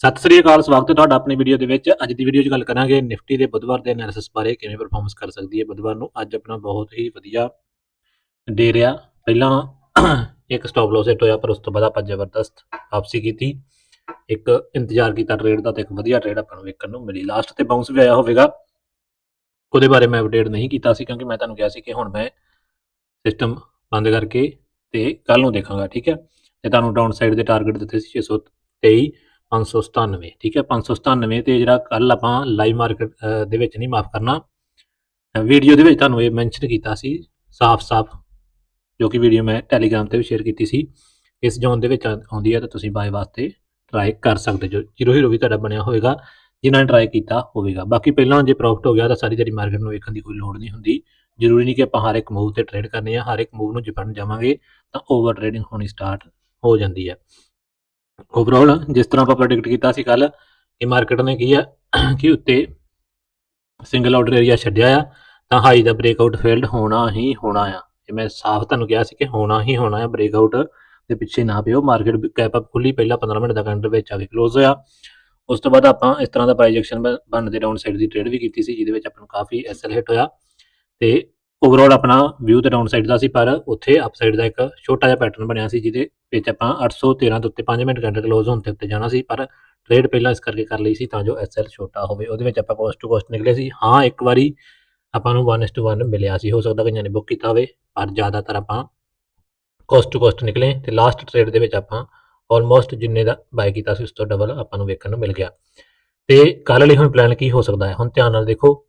ਸਤਿ ਸ੍ਰੀ ਅਕਾਲ, ਸਵਾਗਤ ਹੈ ਤੁਹਾਡਾ ਆਪਣੀ ਵੀਡੀਓ ਦੇ ਵਿੱਚ। ਅੱਜ ਦੀ ਵੀਡੀਓ 'ਚ ਗੱਲ ਕਰਾਂਗੇ ਨਿਫਟੀ ਦੇ ਬੁੱਧਵਾਰ ਦੇ ਐਨਾਲਿਸਿਸ ਬਾਰੇ, ਕਿਵੇਂ ਪਰਫਾਰਮੈਂਸ ਕਰ ਸਕਦੀ ਹੈ ਬੁੱਧਵਾਰ ਨੂੰ। ਅੱਜ ਆਪਣਾ ਬਹੁਤ ਹੀ ਵਧੀਆ ਡੇ ਰਿਹਾ। ਪਹਿਲਾਂ ਇੱਕ ਸਟਾਪ ਲਾਸ ਹਿੱਟ ਹੋਇਆ, ਪਰ ਉਸ ਤੋਂ ਬਾਅਦ ਆਪਾਂ ਜ਼ਬਰਦਸਤ ਵਾਪਸੀ ਕੀਤੀ। ਇੱਕ ਇੰਤਜ਼ਾਰ ਕੀਤਾ ਟ੍ਰੇਡ ਦਾ ਤੇ ਇੱਕ ਵਧੀਆ ਟ੍ਰੇਡ ਆਪਾਂ ਨੂੰ ਵੇਖਣ ਨੂੰ ਮਿਲੀ। ਲਾਸਟ ਤੇ ਬਾਉਂਸ ਵੀ ਆਇਆ ਹੋਵੇਗਾ। ਉਹਦੇ ਬਾਰੇ ਮੈਂ ਅਪਡੇਟ ਨਹੀਂ ਕੀਤਾ ਸੀ, ਕਿਉਂਕਿ ਮੈਂ ਤੁਹਾਨੂੰ ਕਿਹਾ ਸੀ ਕਿ ਹੁਣ ਮੈਂ ਸਿਸਟਮ ਬੰਦ ਕਰਕੇ ਤੇ ਕੱਲ ਨੂੰ ਦੇਖਾਂਗਾ, ਠੀਕ ਹੈ? ਤੇ ਤੁਹਾਨੂੰ ਡਾਊਨ ਸਾਈਡ ਦੇ ਟਾਰਗੇਟ ਦਿੱਤੇ ਸੀ 623 597 ਠੀਕ ਹੈ? 597 ਤੇ ਜਿਹੜਾ ਕੱਲ ਆਪਾਂ ਲਾਈਵ ਮਾਰਕੀਟ ਦੇ ਵਿੱਚ ਨਹੀਂ ਮਾਫ ਕਰਨਾ ਵੀਡੀਓ ਦੇ ਵਿੱਚ ਤੁਹਾਨੂੰ ਇਹ ਮੈਂਸ਼ਨ ਕੀਤਾ ਸੀ ਸਾਫ਼-ਸਾਫ਼ ਜੋ ਕਿ ਵੀਡੀਓ ਮੈਂ ਟੈਲੀਗ੍ਰਾਮ ਤੇ ਵੀ ਸ਼ੇਅਰ ਕੀਤੀ ਸੀ। ਇਸ ਜ਼ੋਨ ਦੇ ਵਿੱਚ ਆਉਂਦੀ ਹੈ ਤਾਂ ਤੁਸੀਂ ਬਾਏ ਵਾਸਤੇ ਟਰਾਈ ਕਰ ਸਕਦੇ ਜੋ ਜ਼ੀਰੋ ਹੀਰੋ ਵੀ ਤੁਹਾਡਾ ਬਣਿਆ ਹੋਵੇਗਾ ਜਿਨ੍ਹਾਂ ਨੇ ਟਰਾਈ ਕੀਤਾ ਹੋਵੇਗਾ। ਬਾਕੀ ਪਹਿਲਾਂ ਜੇ ਪ੍ਰੋਫਿਟ ਹੋ ਗਿਆ ਤਾਂ ਸਾਰੀ ਜਿਹੜੀ ਮਾਰਕੀਟ ਨੂੰ ਵੇਖਣ ਦੀ ਕੋਈ ਲੋੜ ਨਹੀਂ ਹੁੰਦੀ। ਜ਼ਰੂਰੀ ਨਹੀਂ ਕਿ ਆਪਾਂ ਹਰ ਇੱਕ ਮੂਵ ਤੇ ਟ੍ਰੇਡ ਕਰਨੀ ਆ, ਹਰ ਇੱਕ ਮੂਵ ਨੂੰ ਜਪਣ ਜਾਵਾਂਗੇ ਤਾਂ ਓਵਰ ਟ੍ਰੇਡਿੰਗ ਹੋਣੀ ਸਟਾਰਟ ਹੋ ਜਾਂਦੀ ਹੈ। ਓਵਰਆਲ ਜਿਸ ਤਰ੍ਹਾਂ ਆਪਾਂ ਪ੍ਰੈਡਿਕਟ ਕੀਤਾ ਸੀ ਕੱਲ ਕਿ ਮਾਰਕੀਟ ਨੇ ਕੀ ਆ, ਕਿ ਉੱਤੇ ਸਿੰਗਲ ਆਰਡਰ ਏਰੀਆ ਛੱਡਿਆ ਆ, ਤਾਂ ਹਾਈ ਦਾ ਬ੍ਰੇਕਆਊਟ ਫੇਲਡ ਹੋਣਾ ਹੀ ਹੋਣਾ ਆ। ਇਹ ਮੈਂ ਸਾਫ਼ ਤੁਹਾਨੂੰ ਕਿਹਾ ਸੀ ਕਿ ਹੋਣਾ ਹੀ ਹੋਣਾ ਆ ਬ੍ਰੇਕਆਊਟ ਦੇ ਪਿੱਛੇ ਨਾ ਪਿਓ। ਮਾਰਕੀਟ ਕੈਪ ਅਪ ਖੁੱਲੀ ਪਹਿਲਾਂ 15 ਮਿੰਟ ਦਾ ਕੈਂਡਲ ਵਿੱਚ ਆ ਕੇ ਕਲੋਜ਼ ਹੋਇਆ। ਉਸ ਤੋਂ ਬਾਅਦ ਆਪਾਂ ਇਸ ਤਰ੍ਹਾਂ ਦਾ ਪ੍ਰਾਈਜੈਕਸ਼ਨ ਬਣਨ ਦੇ ਡਾਊਨ ਸਾਈਡ ਦੀ ਟ੍ਰੇਡ ਵੀ ਕੀਤੀ ਸੀ, ਜਿਹਦੇ ਵਿੱਚ ਆਪਾਂ ਨੂੰ ਕਾਫੀ ਐਸਐਲ ਹਿੱਟ ਹੋਇਆ। ਤੇ ਓਵਰਆਲ ਆਪਣਾ ਵਿਊ ਤਾਂ ਡਾਊਨ ਸਾਈਡ ਦਾ ਸੀ, ਪਰ ਉੱਥੇ ਅਪ ਸਾਈਡ ਦਾ ਇੱਕ ਛੋਟਾ ਜਿਹਾ ਪੈਟਰਨ ਬਣਿਆ ਸੀ, ਜਿਹਦੇ ਵਿੱਚ ਆਪਾਂ 813 ਦੇ ਉੱਤੇ 5 ਮਿੰਟ ਘੰਟੇ ਕਲੋਜ਼ ਹੋਣ ਤੇ ਉੱਤੇ ਜਾਣਾ ਸੀ, ਪਰ ਟ੍ਰੇਡ ਪਹਿਲਾਂ ਇਸ ਕਰਕੇ ਕਰ ਲਈ ਸੀ ਤਾਂ ਜੋ ਐਸਐਲ ਛੋਟਾ ਹੋਵੇ। ਉਹਦੇ ਵਿੱਚ ਆਪਾਂ ਕੋਸਟ ਟੂ ਕੋਸਟ ਨਿਕਲੇ ਸੀ। ਹਾਂ, ਇੱਕ ਵਾਰੀ ਆਪਾਂ ਨੂੰ 1:1 ਮਿਲਿਆ ਸੀ। ਹੋ ਸਕਦਾ ਕਿ ਨੇ ਬੁੱਕ ਕੀਤਾ ਹੋਵੇ, ਪਰ ਜ਼ਿਆਦਾਤਰ ਆਪਾਂ ਕੋਸਟ ਟੂ ਕੋਸਟ ਨਿਕਲੇ ਤੇ ਲਾਸਟ ਟ੍ਰੇਡ ਦੇ ਵਿੱਚ ਆਪਾਂ ਆਲਮੋਸਟ ਜਿੰਨੇ ਦਾ ਬਾਈ ਕੀਤਾ ਸੀ, ਉਸ ਤੋਂ ਡਬਲ ਆਪਾਂ ਨੂੰ ਵੇਖਣ ਨੂੰ ਮਿਲ ਗਿਆ। ਤੇ ਕੱਲ ਲਈ ਹੁਣ ਪਲਾਨ ਕੀ ਹੋ ਸਕਦਾ ਹੈ? ਹੁਣ ਧਿਆਨ ਨਾਲ ਦੇਖੋ।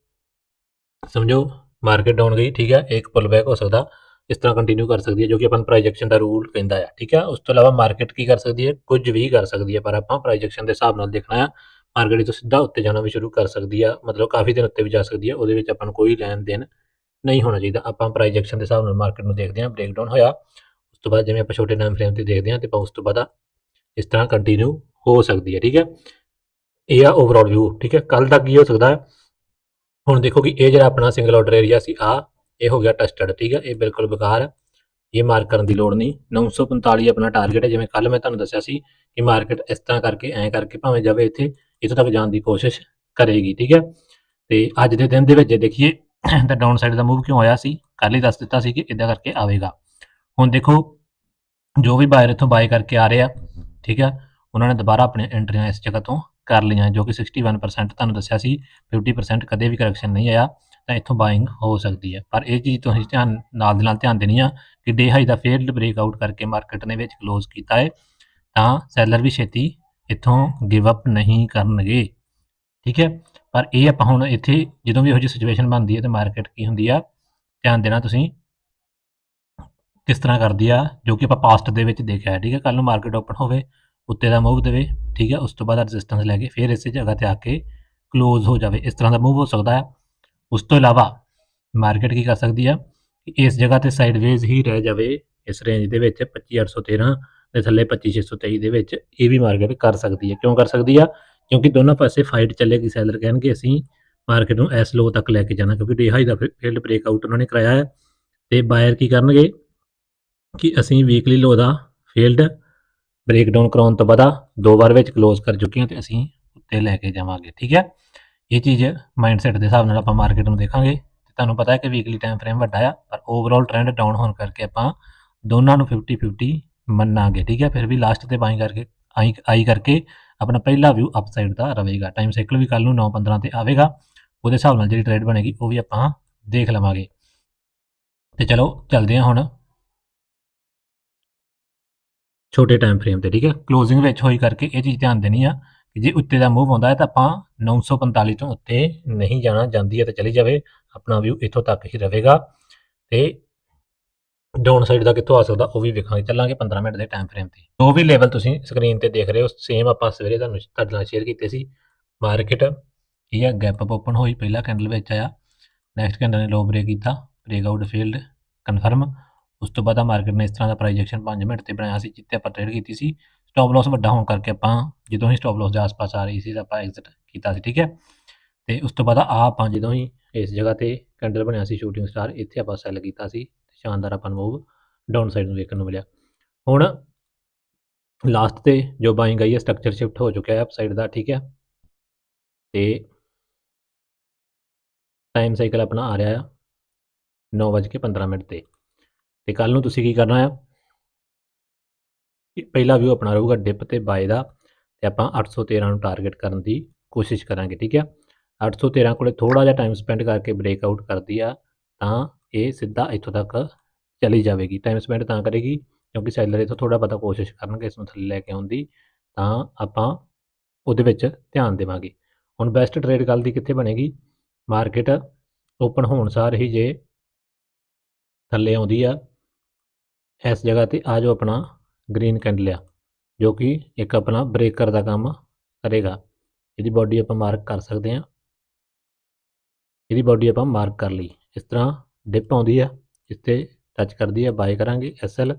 ਸਮਝੋ ਮਾਰਕੀਟ ਡਾਊਨ ਗਈ, ਠੀਕ ਹੈ, ਇੱਕ ਪੁੱਲ ਬੈਕ ਹੋ ਸਕਦਾ, ਇਸ ਤਰ੍ਹਾਂ ਕੰਟੀਨਿਊ ਕਰ ਸਕਦੀ ਹੈ, ਜੋ ਕਿ ਆਪਾਂ ਪ੍ਰਾਈਜੈਕਸ਼ਨ ਦਾ ਰੂਲ ਕਹਿੰਦਾ ਹੈ, ਠੀਕ ਹੈ, ਉਸ ਤੋਂ ਇਲਾਵਾ ਮਾਰਕੀਟ ਕੀ ਕਰ ਸਕਦੀ ਹੈ, ਕੁਝ ਵੀ ਕਰ ਸਕਦੀ ਹੈ, ਪਰ ਆਪਾਂ ਪ੍ਰਾਈਜੈਕਸ਼ਨ ਦੇ ਹਿਸਾਬ ਨਾਲ ਦੇਖਣਾ ਹੈ ਮਾਰਕੀਟ ਤੋਂ ਸਿੱਧਾ ਉੱਤੇ ਜਾਣਾ ਵੀ ਸ਼ੁਰੂ ਕਰ ਸਕਦੀ ਆ ਮਤਲਬ ਕਾਫੀ ਦਿਨ ਉੱਤੇ ਵੀ ਜਾ ਸਕਦੀ ਹੈ, ਉਹਦੇ ਵਿੱਚ ਆਪਾਂ ਨੂੰ ਕੋਈ ਲੈਣ ਦੇਣ ਨਹੀਂ ਹੋਣਾ ਚਾਹੀਦਾ, ਆਪਾਂ ਪ੍ਰਾਈਜੈਕਸ਼ਨ ਦੇ ਹਿਸਾਬ ਨਾਲ ਮਾਰਕੀਟ ਨੂੰ ਦੇਖਦੇ ਹਾਂ ਬ੍ਰੇਕਡਾਊਨ ਹੋਇਆ, ਉਸ ਤੋਂ ਬਾਅਦ ਜਿਵੇਂ ਆਪਾਂ ਛੋਟੇ ਟਾਈਮ ਫਰੇਮ ਤੇ ਦੇਖਦੇ ਹਾਂ, ਤੇ ਆਪਾਂ ਉਸ ਤੋਂ ਬਾਅਦ ਇਸ ਤਰ੍ਹਾਂ ਕੰਟੀਨਿਊ ਹੋ ਸਕਦੀ ਹੈ, ਠੀਕ ਹੈ, ਇਹ ਆ ਓਵਰਆਲ ਵਿਊ ਠੀਕ ਹੈ ਕੱਲ ਤੱਕ ਕੀ ਹੋ ਸਕਦਾ ਹੈ ਹੁਣ ਦੇਖੋ ਕਿ ਇਹ ਜਿਹੜਾ ਆਪਣਾ ਸਿੰਗਲ ਆਰਡਰ ਏਰੀਆ ਸੀ ਆ ਇਹ ਹੋ ਗਿਆ ਟੈਸਟਡ ਠੀਕ ਹੈ ਇਹ ਬਿਲਕੁਲ ਬੇਕਾਰ ਹੈ ਇਹ ਮਾਰਕ ਕਰਨ ਦੀ ਲੋੜ ਨਹੀਂ। 945 ਆਪਣਾ ਟਾਰਗੇਟ ਹੈ ਜਿਵੇਂ ਕੱਲ ਮੈਂ ਤੁਹਾਨੂੰ ਦੱਸਿਆ ਸੀ ਕਿ ਮਾਰਕੀਟ ਇਸ ਤਰ੍ਹਾਂ ਕਰਕੇ, ਐਂ ਕਰਕੇ ਭਾਵੇਂ ਜਾਵੇ ਇੱਥੇ, ਇੱਥੋਂ ਤੱਕ ਜਾਣ ਦੀ ਕੋਸ਼ਿਸ਼ ਕਰੇਗੀ, ਠੀਕ ਹੈ ਤੇ ਅੱਜ ਦੇ ਦਿਨ ਦੇ ਵਿੱਚ ਜੇ ਦੇਖੀਏ, ਤਾਂ ਡਾਊਨ ਸਾਈਡ ਦਾ ਮੂਵ ਕਿਉਂ ਹੋਇਆ ਸੀ? ਕੱਲ ਹੀ ਦੱਸ ਦਿੱਤਾ ਸੀ ਕਿ ਇਦਾਂ ਕਰਕੇ ਆਵੇਗਾ। ਹੁਣ ਦੇਖੋ, ਜੋ ਵੀ ਬਾਇਰ ਇੱਥੋਂ ਬਾਏ ਕਰਕੇ ਆ ਰਹੇ ਆ, ਠੀਕ ਹੈ ਉਹਨਾਂ ਨੇ ਦੁਬਾਰਾ ਆਪਣੇ ਐਂਟਰੀਆਂ ਇਸ ਜਗ੍ਹਾ ਤੋਂ ਕਰ ਲਈਆਂ, ਜੋ ਕਿ 61% ਤੁਹਾਨੂੰ ਦੱਸਿਆ ਸੀ 50% ਕਦੇ ਵੀ ਕਰੈਕਸ਼ਨ ਨਹੀਂ ਆਇਆ, ਤਾਂ ਇੱਥੋਂ ਬਾਇੰਗ ਹੋ ਸਕਦੀ ਹੈ। ਪਰ ਇਹ ਚੀਜ਼ ਤੁਸੀਂ ਧਿਆਨ ਨਾਲ ਦੇ ਨਾਲ ਧਿਆਨ ਦੇਣੀ ਆ ਕਿ ਡੇ ਹਾਈ ਦਾ ਬ੍ਰੇਕ ਆਊਟ ਕਰਕੇ ਮਾਰਕੀਟ ਨੇ ਵਿੱਚ ਕਲੋਜ਼ ਕੀਤਾ ਹੈ, ਤਾਂ ਸੈਲਰ ਵੀ ਛੇਤੀ ਇੱਥੋਂ ਗਿਵ ਅਪ ਨਹੀਂ ਕਰਨਗੇ। ਠੀਕ ਹੈ? ਪਰ ਇਹ ਆਪਾਂ ਹੁਣ ਇੱਥੇ ਜਦੋਂ ਵੀ ਇਹੋ ਜਿਹੀ ਸਿਚੁਏਸ਼ਨ ਬਣਦੀ ਹੈ ਤੇ ਮਾਰਕੀਟ ਕੀ ਹੁੰਦੀ ਆ, ਧਿਆਨ ਦੇਣਾ ਤੁਸੀਂ ਕਿਸ ਤਰ੍ਹਾਂ ਕਰਦੀ ਆ, ਜੋ ਕਿ ਆਪਾਂ ਪਾਸਟ ਦੇ ਵਿੱਚ ਦੇਖਿਆ ਹੈ। ਠੀਕ ਹੈ? ਕੱਲ ਨੂੰ ਮਾਰਕੀਟ ਓਪਨ ਹੋਵੇ ਉੱਤੇ ਦਾ ਮੂਵ ਦੇਵੇ, ਠੀਕ ਹੈ, ਉਸ ਤੋਂ ਬਾਅਦ ਰੈਜ਼ਿਸਟੈਂਸ ਲੈ ਕੇ ਫਿਰ ਇਸੇ ਜਗ੍ਹਾ ਤੇ ਆ ਕੇ ਕਲੋਜ਼ ਹੋ ਜਾਵੇ। ਇਸ ਤਰ੍ਹਾਂ ਦਾ ਮੂਵ ਹੋ ਸਕਦਾ ਹੈ। ਉਸ ਤੋਂ ਇਲਾਵਾ ਮਾਰਕੀਟ ਕੀ ਕਰ ਸਕਦੀ ਹੈ? ਕਿ ਇਸ ਜਗ੍ਹਾ ਤੇ ਸਾਈਡਵੇਜ਼ ਹੀ ਰਹਿ ਜਾਵੇ। ਇਸ ਰੇਂਜ ਦੇ ਵਿੱਚ 25813 ਦੇ ਥੱਲੇ 25623 ਦੇ ਵਿੱਚ ਇਹ ਵੀ ਮਾਰਕੀਟ ਕਰ ਸਕਦੀ ਹੈ। ਕਿਉਂ ਕਰ ਸਕਦੀ ਆ? ਕਿਉਂਕਿ ਦੋਨਾਂ ਪਾਸੇ ਫਾਈਟ ਚੱਲੇਗੀ ਸੈਲਰ ਕਹਿਣਗੇ, ਅਸੀਂ ਮਾਰਕੀਟ ਨੂੰ ਇਸ ਲੋ ਤੱਕ ਲੈ ਕੇ ਜਾਣਾ, ਕਿਉਂਕਿ ਡੇ ਹਾਈ ਦਾ ਫੀਲਡ ਬ੍ਰੇਕ ਆਊਟ ਉਹਨਾਂ ਨੇ ਕਰਾਇਆ ਹੈ। ਤੇ ਬਾਇਰ ਕੀ ਕਰਨਗੇ? ਕਿ ਅਸੀਂ ਵੀਕਲੀ ਲੋ ਦਾ ਫੀਲਡ ਬ੍ਰੇਕ ਡਾਊਨ ਕਰਾਉਣ ਤੋਂ ਬਾਅਦ ਦੋ ਵਾਰ ਵਿੱਚ ਕਲੋਜ਼ ਕਰ ਚੁੱਕੇ ਹਾਂ ਤੇ ਅਸੀਂ ਉੱਤੇ ਲੈ ਕੇ ਜਾਵਾਂਗੇ, ਠੀਕ ਹੈ? ਇਹ ਚੀਜ਼ ਮਾਈਂਡਸੈਟ ਦੇ ਹਿਸਾਬ ਨਾਲ ਆਪਾਂ ਮਾਰਕੀਟ ਨੂੰ ਦੇਖਾਂਗੇ ਤੇ ਤੁਹਾਨੂੰ ਪਤਾ ਹੈ ਕਿ ਵੀਕਲੀ ਟਾਈਮ ਫਰੇਮ ਵੱਡਾ ਆ, ਪਰ ਓਵਰਆਲ ਟ੍ਰੈਂਡ ਡਾਊਨ ਹੋਣ ਕਰਕੇ ਆਪਾਂ ਦੋਨਾਂ ਨੂੰ 50 50 ਮੰਨਾਂਗੇ, ਠੀਕ ਹੈ? ਫਿਰ ਵੀ ਲਾਸਟ ਤੇ ਬਾਈ ਕਰਕੇ, ਆਈ ਆਈ ਕਰਕੇ ਆਪਣਾ ਪਹਿਲਾ ਵਿਊ ਅਪਸਾਈਡ ਦਾ ਰਹੇਗਾ। ਟਾਈਮ ਸਾਈਕਲ ਵੀ ਕੱਲ ਨੂੰ 9 15 ਤੇ ਆਵੇਗਾ, ਉਹਦੇ ਹਿਸਾਬ ਨਾਲ ਜਿਹੜੀ ਟ੍ਰੇਡ ਬਣੇਗੀ ਉਹ ਵੀ ਆਪਾਂ ਦੇਖ ਲਵਾਂਗੇ। ਤੇ ਚਲੋ, ਚੱਲਦੇ ਹਾਂ ਹੁਣ ਛੋਟੇ ਟਾਈਮ ਫਰੇਮ ਤੇ, ਠੀਕ ਹੈ? ਕਲੋਜ਼ਿੰਗ ਵਿੱਚ ਹੋਈ ਕਰਕੇ ਇਹ ਚੀਜ਼ ਧਿਆਨ ਦੇਣੀ ਆ ਕਿ ਜੇ ਉੱਤੇ ਦਾ ਮੂਵ ਆਉਂਦਾ ਹੈ ਤਾਂ ਆਪਾਂ 945 ਤੋਂ ਉੱਤੇ ਨਹੀਂ ਜਾਣਾ, ਜਾਂਦੀ ਹੈ ਤਾਂ ਚਲੀ ਜਾਵੇ, ਆਪਣਾ ਵਿਊ ਇੱਥੋਂ ਤੱਕ ਹੀ ਰਹੇਗਾ। ਤੇ ਡਾਊਨ ਸਾਈਡ ਦਾ ਕਿੱਥੋਂ ਆ ਸਕਦਾ, ਉਹ ਵੀ ਵੇਖਾਂਗੇ, ਚੱਲਾਂਗੇ 15 ਮਿੰਟ ਦੇ ਟਾਈਮ ਫਰੇਮ ਤੇ। ਜੋ ਵੀ ਲੈਵਲ ਤੁਸੀਂ ਸਕਰੀਨ ਤੇ ਦੇਖ ਰਹੇ ਹੋ ਸੇਮ ਆਪਾਂ ਸਵੇਰੇ ਤੁਹਾਨੂੰ ਤੁਹਾਡੇ ਨਾਲ ਸ਼ੇਅਰ ਕੀਤੇ ਸੀ ਮਾਰਕੀਟ ਇਹ ਆ ਗੈਪ ਅਪ ਓਪਨ ਹੋਈ, ਪਹਿਲਾ ਕੈਂਡਲ ਵਿੱਚ ਆਇਆ ਨੈਕਸਟ ਕੈਂਡਲ ਨੇ ਲੋ ਬ੍ਰੇਕ ਕੀਤਾ ਬ੍ਰੇਕਆਊਟ ਫੀਲਡ ਕਨਫਰਮ ਉਸ ਤੋਂ ਬਾਅਦ ਮਾਰਕੀਟ ਨੇ ਇਸ ਤਰ੍ਹਾਂ ਦਾ ਪ੍ਰਾਈਜੈਕਸ਼ਨ 5 ਮਿੰਟ ਤੇ ਬਣਾਇਆ ਸੀ ਜਿੱਤੇ ਆਪਾਂ ਟ੍ਰੇਡ ਕੀਤੀ ਸੀ। ਸਟਾਪ ਲਾਸ ਵੱਡਾ ਹੋਣ ਕਰਕੇ ਆਪਾਂ ਜਦੋਂ ਹੀ ਸਟਾਪ ਲਾਸ ਦੇ ਆਸ-ਪਾਸ ਆ ਰਹੀ ਸੀ, ਤਾਂ ਆਪਾਂ ਐਗਜ਼ਿਟ ਕੀਤਾ ਸੀ, ਠੀਕ ਹੈ? ਤੇ ਉਸ ਤੋਂ ਬਾਅਦ ਆ ਆਪਾਂ ਜਦੋਂ ਹੀ ਇਸ ਜਗ੍ਹਾ ਤੇ ਕੈਂਡਲ ਬਣਿਆ ਸੀ ਸ਼ੂਟਿੰਗ ਸਟਾਰ ਇੱਥੇ ਆਪਾਂ ਸੈੱਲ ਕੀਤਾ ਸੀ। ਸ਼ਾਨਦਾਰ ਆਪਾਂ ਨੂੰ ਮੂਵ ਡਾਊਨ ਸਾਈਡ ਨੂੰ ਵੇਖਣ ਨੂੰ ਮਿਲਿਆ। ਹੁਣ ਲਾਸਟ ਤੇ ਜੋ ਬਾਇੰਗ ਆਈ ਹੈ ਸਟਰਕਚਰ ਸ਼ਿਫਟ ਹੋ ਚੁੱਕਿਆ ਹੈ ਅਪਸਾਈਡ ਦਾ, ਠੀਕ ਹੈ? ਤੇ ਟਾਈਮ ਸਾਈਕਲ ਆਪਣਾ ਆ ਰਿਹਾ ਆ 9:15 ਮਿੰਟ ਤੇ। ਤੇ ਕੱਲ ਨੂੰ ਤੁਸੀਂ ਕੀ ਕਰਨਾ ਆ? ਪਹਿਲਾ ਵਿਊ ਆਪਣਾ ਰਹੂਗਾ ਡਿਪ ਤੇ ਬਾਏ ਦਾ ਤੇ ਆਪਾਂ 813 ਨੂੰ ਟਾਰਗੇਟ ਕਰਨ ਦੀ ਕੋਸ਼ਿਸ਼ ਕਰਾਂਗੇ, ਠੀਕ ਹੈ 813 ਕੋਲੇ ਥੋੜਾ ਜਿਹਾ ਟਾਈਮ ਸਪੈਂਡ ਕਰਕੇ ਬ੍ਰੇਕ ਆਊਟ ਕਰਦੀ ਆ, ਤਾਂ ਇਹ ਸਿੱਧਾ ਇੱਥੋਂ ਤੱਕ ਚਲੀ ਜਾਵੇਗੀ। ਟਾਈਮ ਸਪੈਂਡ ਤਾਂ ਕਰੇਗੀ, ਕਿਉਂਕਿ ਸੈਲਰ ਇਥੋਂ ਥੋੜਾ ਪਤਾ ਕੋਸ਼ਿਸ਼ ਕਰਨਗੇ ਇਸ ਨੂੰ ਥੱਲੇ ਲੈ ਕੇ ਆਉਣ ਦੀ, ਤਾਂ ਆਪਾਂ ਉਹਦੇ ਵਿੱਚ ਧਿਆਨ ਦੇਵਾਂਗੇ। ਹੁਣ ਬੈਸਟ ਟ੍ਰੇਡ ਕੱਲ ਦੀ ਕਿੱਥੇ ਬਣੇਗੀ? ਮਾਰਕੀਟ ਓਪਨ ਹੋਣ ਸਾਰ ਹੀ ਜੇ ਥੱਲੇ ਆਉਂਦੀ ਆ ਇਸ ਜਗ੍ਹਾ ਤੇ ਆ ਜੋ ਆਪਣਾ ਗ੍ਰੀਨ ਕੈਂਡਲ ਆ, ਜੋ ਕਿ ਇੱਕ ਆਪਣਾ ਬ੍ਰੇਕਰ ਦਾ ਕੰਮ ਕਰੇਗਾ। ਇਹਦੀ ਬਾਡੀ ਆਪਾਂ ਮਾਰਕ ਕਰ ਸਕਦੇ ਹਾਂ। ਇਹਦੀ ਬਾਡੀ ਆਪਾਂ ਮਾਰਕ ਕਰ ਲਈ। ਇਸ ਤਰ੍ਹਾਂ ਡਿਪ ਆਉਂਦੀ ਆ, ਇਸ ਤੇ ਟੱਚ ਕਰਦੀ ਆ ਬਾਈ ਕਰਾਂਗੇ ਐਸਐਲ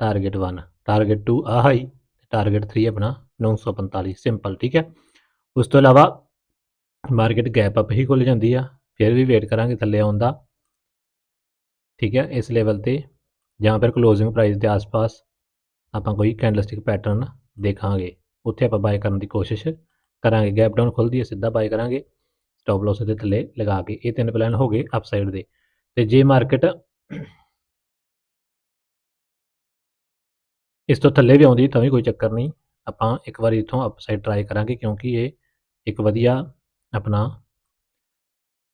ਟਾਰਗੇਟ 1 ਟਾਰਗੇਟ 2 ਆ ਹਾਈ ਟਾਰਗੇਟ 3 ਆਪਣਾ 945 ਸਿੰਪਲ ਠੀਕ ਹੈ। ਉਸ ਤੋਂ ਇਲਾਵਾ ਮਾਰਕੀਟ ਗੈਪ ਅਪ ਹੀ ਖੁੱਲ ਜਾਂਦੀ ਆ, ਫਿਰ ਵੀ ਵੇਟ ਕਰਾਂਗੇ ਥੱਲੇ ਆਉਣ ਦਾ। ਠੀਕ ਹੈ, ਇਸ ਲੈਵਲ ਤੇ ਜਾਂ ਫਿਰ ਕਲੋਜ਼ਿੰਗ ਪ੍ਰਾਈਸ ਦੇ ਆਸ-ਪਾਸ ਆਪਾਂ ਕੋਈ ਕੈਂਡਲਸਟਿਕ ਪੈਟਰਨ ਦੇਖਾਂਗੇ, ਉੱਥੇ ਆਪਾਂ ਬਾਈ ਕਰਨ ਦੀ ਕੋਸ਼ਿਸ਼ ਕਰਾਂਗੇ ਗੈਪ ਡਾਊਨ ਖੁੱਲਦੀ ਹੈ, ਸਿੱਧਾ ਬਾਈ ਕਰਾਂਗੇ ਸਟਾਪ ਲਾਸ ਦੇ ਥੱਲੇ ਲਗਾ ਕੇ, ਇਹ ਤਿੰਨ ਪਲਾਨ ਹੋ ਗਏ ਅਪਸਾਈਡ ਦੇ, ਤੇ ਜੇ ਮਾਰਕੀਟ ਇਸ ਤੋਂ ਥੱਲੇ ਵੀ ਆਉਂਦੀ, ਤਾਂ ਵੀ ਕੋਈ ਚੱਕਰ ਨਹੀਂ, ਆਪਾਂ ਇੱਕ ਵਾਰੀ ਇਥੋਂ ਅਪਸਾਈਡ ਟਰਾਈ ਕਰਾਂਗੇ, ਕਿਉਂਕਿ ਇਹ ਇੱਕ ਵਧੀਆ ਆਪਣਾ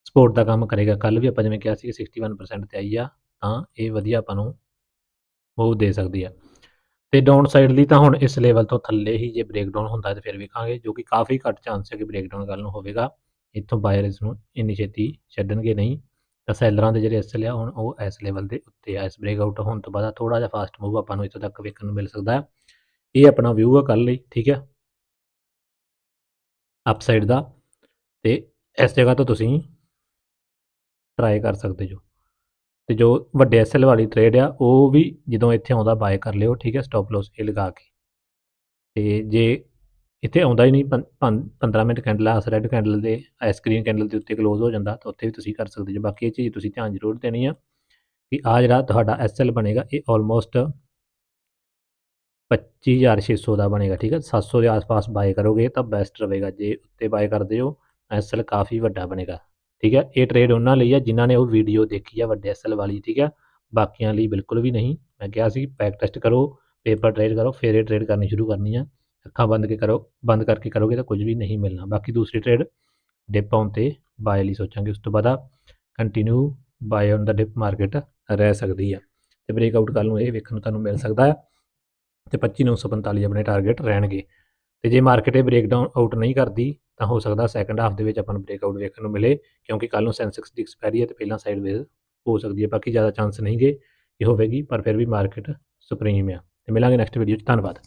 ਸਪੋਰਟ ਦਾ ਕੰਮ ਕਰੇਗਾ ਕੱਲ ਵੀ ਆਪਾਂ ਜਿਵੇਂ ਕਿਹਾ ਸੀ 61% ਤੇ ਆਈ ਆ, ਤਾਂ ਇਹ ਵਧੀਆ ਆਪਾਂ ਨੂੰ ਉਹ ਦੇ ਸਕਦੀ ਹੈ ਤੇ ਡਾਊਨ ਸਾਈਡ ਲਈ ਤਾਂ ਹੁਣ ਇਸ ਲੈਵਲ ਤੋਂ ਥੱਲੇ ਹੀ ਜੇ ਬ੍ਰੇਕਡਾਊਨ ਹੁੰਦਾ ਤਾਂ ਫਿਰ ਵੇਖਾਂਗੇ, ਜੋ ਕਿ ਕਾਫੀ ਘੱਟ ਚਾਂਸ ਹੈ ਕਿ ਬ੍ਰੇਕਡਾਊਨ ਕੱਲ ਨੂੰ ਹੋਵੇਗਾ। ਇੱਥੋਂ ਬਾਇਰ ਇਸ ਨੂੰ ਇੰਨੀ ਛੇਤੀ ਛੱਡਣਗੇ ਨਹੀਂ। ਤਾਂ ਸੈਲਰਾਂ ਦੇ ਜਿਹੜੇ ਅਸਲ ਆ ਹੁਣ ਉਹ ਇਸ ਲੈਵਲ ਦੇ ਉੱਤੇ ਆ। ਇਸ ਬ੍ਰੇਕਆਊਟ ਹੋਣ ਤੋਂ ਬਾਅਦ ਥੋੜਾ ਜਿਹਾ ਫਾਸਟ ਮੂਵ ਆਪਾਂ ਨੂੰ ਇੱਥੋਂ ਤੱਕ ਵੇਖਣ ਨੂੰ ਮਿਲ ਸਕਦਾ ਹੈ। ਇਹ ਆਪਣਾ ਵਿਊ ਆ ਕੱਲ ਲਈ, ਠੀਕ ਹੈ? ਅਪਸਾਈਡ ਦਾ। ਤੇ ਇਸ ਜਗ੍ਹਾ ਤੋਂ ਤੁਸੀਂ ਟਰਾਈ ਕਰ ਸਕਦੇ ਜੋ। ਤੇ ਜੋ ਵੱਡੇ ਐਸਐਲ ਵਾਲੀ ਟ੍ਰੇਡ ਆ, ਉਹ ਵੀ ਜਦੋਂ ਇੱਥੇ ਆਉਂਦਾ ਬਾਏ ਕਰ ਲਿਓ, ਠੀਕ ਹੈ ਸਟਾਪ ਲਾਸ ਇਹ ਲਗਾ ਕੇ। ਤੇ ਜੇ ਇੱਥੇ ਆਉਂਦਾ ਹੀ ਨਹੀਂ 15 ਮਿੰਟ ਕੈਂਡਲ ਆ ਰੈੱਡ ਕੈਂਡਲ ਦੇ ਸਕਰੀਨ ਕੈਂਡਲ ਦੇ ਉੱਤੇ ਕਲੋਜ਼ ਹੋ ਜਾਂਦਾ, ਤਾਂ ਉੱਥੇ ਵੀ ਤੁਸੀਂ ਕਰ ਸਕਦੇ ਜੋ। ਬਾਕੀ ਇਹ ਚੀਜ਼ ਤੁਸੀਂ ਧਿਆਨ ਜ਼ਰੂਰ ਦੇਣੀ ਆ ਕਿ ਆ ਜਿਹੜਾ ਤੁਹਾਡਾ ਐਸਐਲ ਬਣੇਗਾ, ਇਹ ਆਲਮੋਸਟ 25600 ਦਾ ਬਣੇਗਾ, ਠੀਕ ਹੈ 700 ਦੇ ਆਸ-ਪਾਸ ਬਾਏ ਕਰੋਗੇ, ਤਾਂ ਬੈਸਟ ਰਹੇਗਾ। ਜੇ ਉੱਤੇ ਬਾਏ ਕਰਦੇ ਹੋ, ਐਸਐਲ ਕਾਫੀ ਵੱਡਾ ਬਣੇਗਾ। ਠੀਕ ਹੈ, ਇਹ ਟ੍ਰੇਡ ਉਹਨਾਂ ਲਈ ਹੈ ਜਿਨ੍ਹਾਂ ਨੇ ਉਹ ਵੀਡੀਓ ਦੇਖੀ ਆ ਵੱਡੇ ਐਸਐਲ ਵਾਲੀ, ਠੀਕ ਹੈ। ਬਾਕੀਆਂ ਲਈ ਬਿਲਕੁਲ ਵੀ ਨਹੀਂ। ਮੈਂ ਕਿਹਾ ਸੀ ਪੈਕ ਟੈਸਟ ਕਰੋ ਪੇਪਰ ਟ੍ਰੇਡ ਕਰੋ, ਫਿਰ ਇਹ ਟ੍ਰੇਡ ਕਰਨੀ ਸ਼ੁਰੂ ਕਰਨੀ ਆ। ਅੱਖਾਂ ਬੰਦ ਕੇ ਕਰੋ, ਬੰਦ ਕਰਕੇ ਕਰੋਗੇ ਤਾਂ ਕੁਝ ਵੀ ਨਹੀਂ ਮਿਲਣਾ। ਬਾਕੀ ਦੂਸਰੀ ਟ੍ਰੇਡ ਡਿਪ ਆਉਣ ਤੇ ਬਾਏ ਲਈ ਸੋਚਾਂਗੇ, ਉਸ ਤੋਂ ਬਾਅਦ continue buy on the dip market ਰਹਿ ਸਕਦੀ ਆ। ਤੇ ਬ੍ਰੇਕਆਊਟ ਕੱਲ ਨੂੰ ਇਹ ਵੇਖਣ ਨੂੰ ਤੁਹਾਨੂੰ ਮਿਲ ਸਕਦਾ ਹੈ ਤੇ 25945 ਆਪਣੇ ਟਾਰਗੇਟ ਰਹਿਣਗੇ। ਤੇ ਜੇ ਮਾਰਕੀਟ ਇਹ ਬ੍ਰੇਕਡਾਊਨ ਆਊਟ ਨਹੀਂ ਕਰਦੀ ਤਾਂ ਹੋ ਸਕਦਾ ਸੈਕੰਡ ਹਾਫ ਦੇ ਵਿੱਚ ਆਪਾਂ ਨੂੰ ਬ੍ਰੇਕਆਊਟ ਵੇਖਣ ਨੂੰ ਮਿਲੇ, ਕਿਉਂਕਿ ਕੱਲ ਨੂੰ ਸੈਂਸੈਕਸ ਦੀ ਐਕਸਪਾਇਰੀ ਹੈ ਤੇ ਪਹਿਲਾਂ ਸਾਈਡ ਵੇਜ਼ ਹੋ ਸਕਦੀ ਹੈ, ਬਾਕੀ ਜ਼ਿਆਦਾ ਚਾਂਸ ਨਹੀਂਗੇ ਇਹ ਹੋਵੇਗੀ, ਪਰ ਫਿਰ ਵੀ ਮਾਰਕੀਟ ਸੁਪਰੀਮ ਆ। ਤੇ ਮਿਲਾਂਗੇ ਨੈਕਸਟ ਵੀਡੀਓ 'ਚ, ਧੰਨਵਾਦ।